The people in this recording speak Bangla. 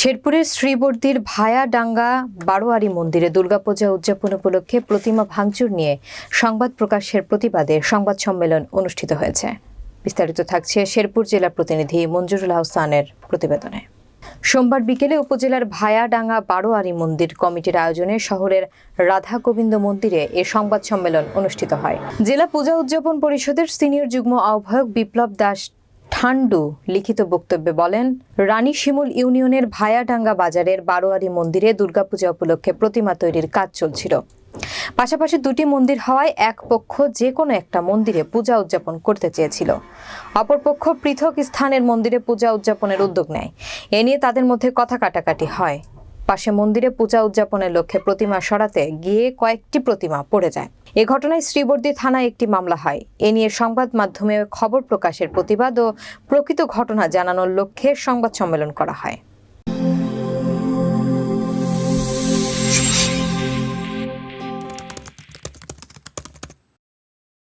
শেরপুরের শ্রীবর্দীর ভায়াডাঙ্গা বারোয়ারি মন্দিরে দুর্গাপূজা উদযাপন উপলক্ষে প্রতিমা ভাঙচুর নিয়ে সংবাদ প্রকাশের প্রতিবাদে সংবাদ সম্মেলন অনুষ্ঠিত হয়েছে। বিস্তারিত থাকছে শেরপুর জেলা প্রতিনিধি মঞ্জুরুল হাসানের প্রতিবেদনে। সোমবার বিকেলে উপজেলার ভায়াডাঙ্গা বারোয়ারি মন্দির কমিটির আয়োজনে শহরের রাধা গোবিন্দ মন্দিরে এ সংবাদ সম্মেলন অনুষ্ঠিত হয়। জেলা পূজা উদযাপন পরিষদের সিনিয়র যুগ্ম আহ্বায়ক বিপ্লব দাস ঠান্ডু লিখিত বক্তব্যে বলেন, রানী শিমুল ইউনিয়নের ভায়াডাঙ্গা বাজারের বারোয়ারি মন্দিরে দুর্গাপূজা উপলক্ষে প্রতিমা তৈরির কাজ চলছিল। পাশাপাশি দুটি মন্দির হওয়ায় এক পক্ষ যে কোনো একটা মন্দিরে পূজা উদযাপন করতে চেয়েছিল। অপরপক্ষ পৃথক স্থানের মন্দিরে পূজা উদযাপনের উদ্যোগ নেয়। এ নিয়ে তাদের মধ্যে কথা কাটাকাটি হয়। পাশে মন্দিরে পূজা উদযাপনের লক্ষ্যে প্রতিমা সরাতে গিয়ে কয়েকটি প্রতিমা পড়ে যায়। এ ঘটনায় শ্রীবর্দী থানায় একটি মামলা হয়। এ নিয়ে সংবাদ মাধ্যমে খবর প্রকাশের প্রতিবাদ ও প্রকৃত ঘটনা জানানোর লক্ষ্যে সংবাদ সম্মেলন করা হয়।